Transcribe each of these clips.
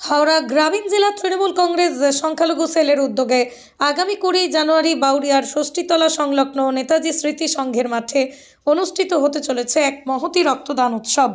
হাওড়া গ্রামীণ জেলা তৃণমূল কংগ্রেস সংখ্যালঘু সেলের উদ্যোগে আগামী কুড়ি জানুয়ারি বাউরিয়ার ষষ্ঠীতলা সংলগ্ন নেতাজি স্মৃতি সংঘের মাঠে অনুষ্ঠিত হতে চলেছে এক মহতি রক্তদান উৎসব।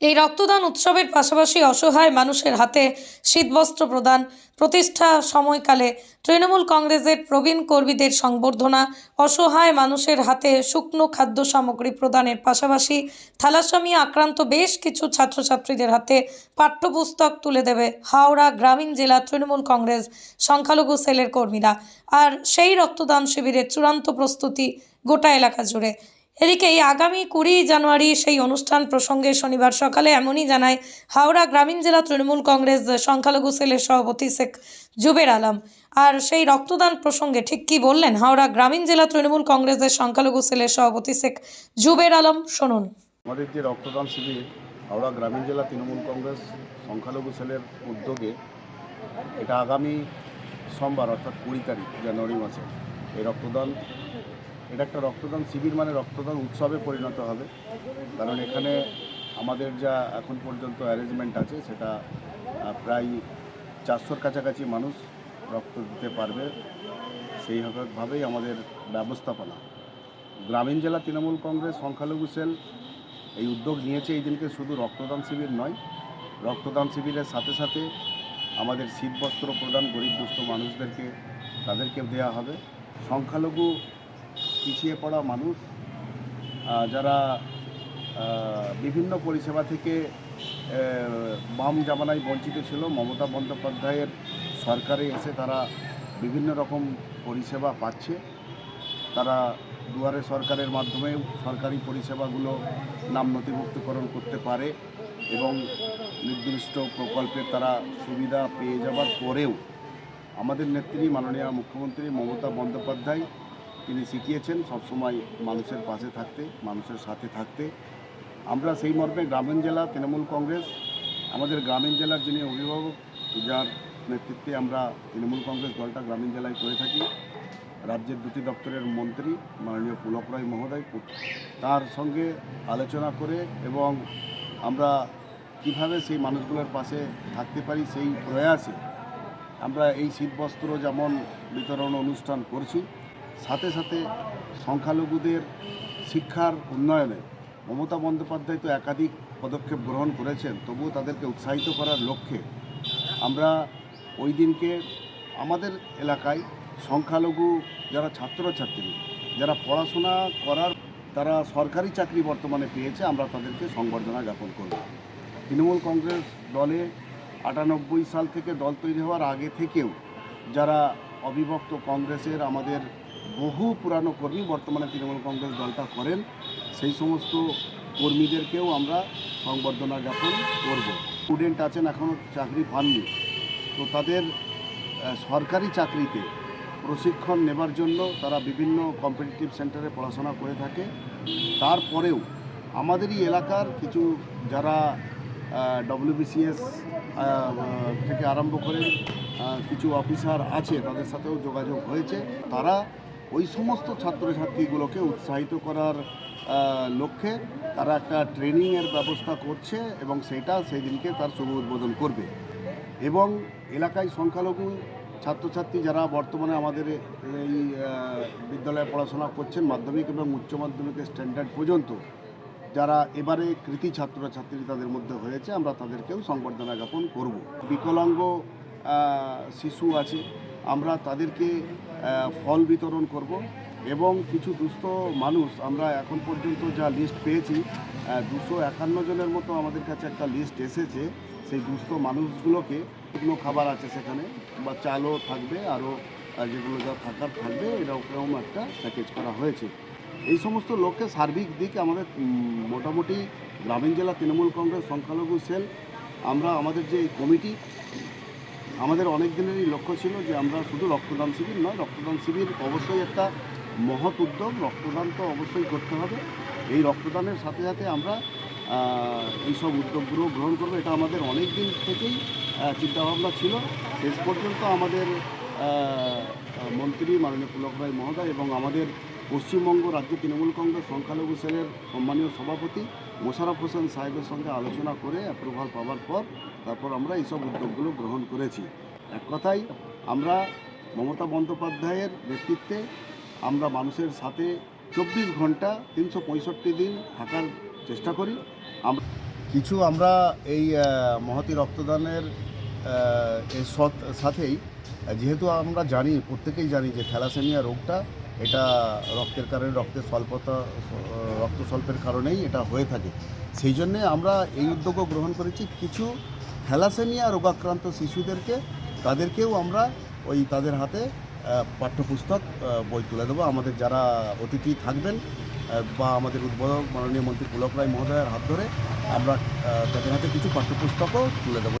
এই রক্তদান উৎসবের পাশাপাশি অসহায় মানুষের হাতে শীতবস্ত্র প্রদান, প্রতিষ্ঠা সময়কালে তৃণমূল কংগ্রেসের প্রবীণ কর্মীদের সংবর্ধনা, অসহায় মানুষের হাতে শুকনো খাদ্য সামগ্রী প্রদানের পাশাপাশি থ্যালাসেমিয়া আক্রান্ত বেশ কিছু ছাত্রছাত্রীদের হাতে পাঠ্যপুস্তক তুলে দেবে হাওড়া গ্রামীণ জেলা তৃণমূল কংগ্রেস সংখ্যালঘু সেলের কর্মীরা। আর সেই রক্তদান শিবিরের চূড়ান্ত প্রস্তুতি গোটা এলাকা জুড়ে। এদিকে এই আগামী কুড়ি জানুয়ারি সেই অনুষ্ঠান প্রসঙ্গে শনিবার সকালে এমনই জানায় হাওড়া গ্রামীণ জেলা তৃণমূল কংগ্রেস সংখ্যালঘু সেলের সভাপতি শেখ জুবের আলম। আর সেই রক্তদান প্রসঙ্গে ঠিক কী বললেন হাওড়া গ্রামীণ জেলা তৃণমূল কংগ্রেসের সংখ্যালঘু সেলের সভাপতি শেখ জুবের আলম, শুনুন। আমাদের যে রক্তদান শিবির হাওড়া গ্রামীণ জেলা তৃণমূল কংগ্রেস সংখ্যালঘু সেলের উদ্যোগে এটা আগামী সোমবার, অর্থাৎ কুড়ি তারিখ, জানুয়ারি মাসে এই রক্তদান এটা একটা রক্তদান শিবির মানে রক্তদান উৎসবে পরিণত হবে। কারণ এখানে আমাদের যা এখন পর্যন্ত অ্যারেঞ্জমেন্ট আছে, সেটা প্রায় চারশোর কাছাকাছি মানুষ রক্ত দিতে পারবে। সেইভাবেই আমাদের ব্যবস্থাপনা। গ্রামীণ জেলা তৃণমূল কংগ্রেস সংখ্যালঘু সেল এই উদ্যোগ নিয়েছে এই দিনকে শুধু রক্তদান শিবির নয়, রক্তদান শিবিরের সাথে সাথে আমাদের শীতবস্ত্র প্রদান গরিব দুস্থ মানুষদেরকে তাদেরকে দেওয়া হবে। সংখ্যালঘু পিছিয়ে পড়া মানুষ যারা বিভিন্ন পরিষেবা থেকে বাম জামানায় বঞ্চিত ছিল, মমতা বন্দ্যোপাধ্যায়ের সরকারে এসে তারা বিভিন্ন রকম পরিষেবা পাচ্ছে। তারা দুয়ারে সরকারের মাধ্যমে সরকারি পরিষেবাগুলো নাম নথিভুক্তকরণ করতে পারে এবং নির্দিষ্ট প্রকল্পের তারা সুবিধা পেয়ে যাবার পরেও আমাদের নেত্রী, মাননীয় মুখ্যমন্ত্রী মমতা বন্দ্যোপাধ্যায় তিনি শিখিয়েছেন সবসময় মানুষের পাশে থাকতে, মানুষের সাথে থাকতে। আমরা সেই মর্মে গ্রামীণ জেলা, তৃণমূল কংগ্রেস, আমাদের গ্রামীণ জেলার যিনি অভিভাবক, যার নেতৃত্বে আমরা তৃণমূল কংগ্রেস দলটা গ্রামীণ জেলায় করে থাকি, রাজ্যের দুটি দপ্তরের মন্ত্রী মাননীয় পুলক রায় মহোদয়, তার সঙ্গে আলোচনা করে এবং আমরা কীভাবে সেই মানুষগুলোর পাশে থাকতে পারি সেই প্রয়াসে আমরা এই শীতবস্ত্র যেমন বিতরণ অনুষ্ঠান করছি সাথে সাথে সংখ্যালঘুদের শিক্ষার উন্নয়নে মমতা বন্দ্যোপাধ্যায় তো একাধিক পদক্ষেপ গ্রহণ করেছেন, তবুও তাদেরকে উৎসাহিত করার লক্ষ্যে। আমরা ওই দিনকে আমাদের এলাকায় সংখ্যালঘু যারা ছাত্রছাত্রী, যারা পড়াশোনা করার, তারা সরকারি চাকরি বর্তমানে পেয়েছে, আমরা তাদেরকে সংবর্ধনা জ্ঞাপন করব। তৃণমূল কংগ্রেস দলে আটানব্বই সাল থেকে দল তৈরি হওয়ার আগে থেকেও যারা অবিভক্ত কংগ্রেসের আমাদের বহু পুরানো কর্মী বর্তমানে তৃণমূল কংগ্রেস দলটা করেন। সেই সমস্ত কর্মীদেরকেও আমরা সংবর্ধনা জ্ঞাপন করব। স্টুডেন্ট আছেন এখনও চাকরি পাননি। তো তাদের সরকারি চাকরিতে প্রশিক্ষণ নেবার জন্য তারা বিভিন্ন কম্পিটিটিভ সেন্টারে পড়াশোনা করে থাকে। তারপরেও আমাদেরই এলাকার কিছু যারা ডব্লিউবিসিএস থেকে আরম্ভ করে কিছু অফিসার আছে, তাদের সাথেও যোগাযোগ হয়েছে। তারা ওই সমস্ত ছাত্রছাত্রীগুলোকে উৎসাহিত করার লক্ষ্যে তারা একটা ট্রেনিংয়ের ব্যবস্থা করছে এবং সেটা সেই দিনকে তার শুভ উদ্বোধন করবে। এবং এলাকায় সংখ্যালঘু ছাত্রছাত্রী যারা বর্তমানে আমাদের এই বিদ্যালয়ে পড়াশোনা করছেন, মাধ্যমিক এবং উচ্চ মাধ্যমিকের স্ট্যান্ডার্ড পর্যন্ত, যারা এবারে কৃতি ছাত্রছাত্রী তাদের মধ্যে হয়েছে, আমরা তাদেরকেও সংবর্ধনা জ্ঞাপন করব। বিকলাঙ্গ শিশু আছে আমরা তাদেরকে ফল বিতরণ করব এবং কিছু দুস্থ মানুষ, আমরা এখন পর্যন্ত যা লিস্ট পেয়েছি দুশো একান্ন জনের মতো আমাদের কাছে একটা লিস্ট এসেছে। সেই দুস্থ মানুষগুলোকে শুকনো খাবার আছে সেখানে, বা চালও থাকবে, আরও যেগুলো যা থাকার থাকবে, এরকম একটা প্যাকেজ করা হয়েছে। এই সমস্ত লোককে সার্বিক দিক আমাদের মোটামুটি গ্রামীণ জেলা তৃণমূল কংগ্রেস সংখ্যালঘু সেল, আমরা আমাদের যে কমিটি আমাদের অনেক দিনেরই লক্ষ্য ছিল যে আমরা শুধু রক্তদান শিবির নয়, রক্তদান শিবির অবশ্যই একটা মহৎ উদ্যোগ, রক্তদান তো অবশ্যই করতে হবে। এই রক্তদানের সাথে সাথে আমরা এইসব উদ্যোগগুলো গ্রহণ করব। এটা আমাদের অনেক দিন থেকেই চিন্তাভাবনা ছিল। শেষ পর্যন্ত আমাদের মন্ত্রী মাননীয় পুলক রায় মহোদয় এবং আমাদের পশ্চিমবঙ্গ রাজ্য তৃণমূল কংগ্রেস সংখ্যালঘু সেলের সম্মানীয় সভাপতি মোশারফ হোসেন সাহেবের সঙ্গে আলোচনা করে অ্যাপ্রুভাল পাওয়ার পর তারপর আমরা এইসব উদ্যোগগুলো গ্রহণ করেছি। এক কথায়, আমরা মমতা বন্দ্যোপাধ্যায়ের নেতৃত্বে আমরা মানুষের সাথে চব্বিশ ঘণ্টা তিনশো পঁয়ষট্টি দিন থাকার চেষ্টা করি। কিছু আমরা এই মহতি রক্তদানের সাথেই, যেহেতু আমরা জানি, প্রত্যেকেই জানি যে থ্যালাসেমিয়া রোগটা এটা রক্তের কারণে, রক্তের স্বল্পতা রক্ত স্বল্পের কারণেই এটা হয়ে থাকে। সেই জন্যে আমরা এই উদ্যোগও গ্রহণ করেছি। কিছু থ্যালাসেমিয়া রোগাক্রান্ত শিশুদেরকে, তাদেরকেও আমরা ওই তাদের হাতে পাঠ্যপুস্তক বই তুলে দেবো। আমাদের যারা অতিথি থাকবেন বা আমাদের উদ্বোধক মাননীয় মন্ত্রী পুলক রায় মহোদয়ের হাত ধরে আমরা তাদের হাতে কিছু পাঠ্যপুস্তকও তুলে দেবো।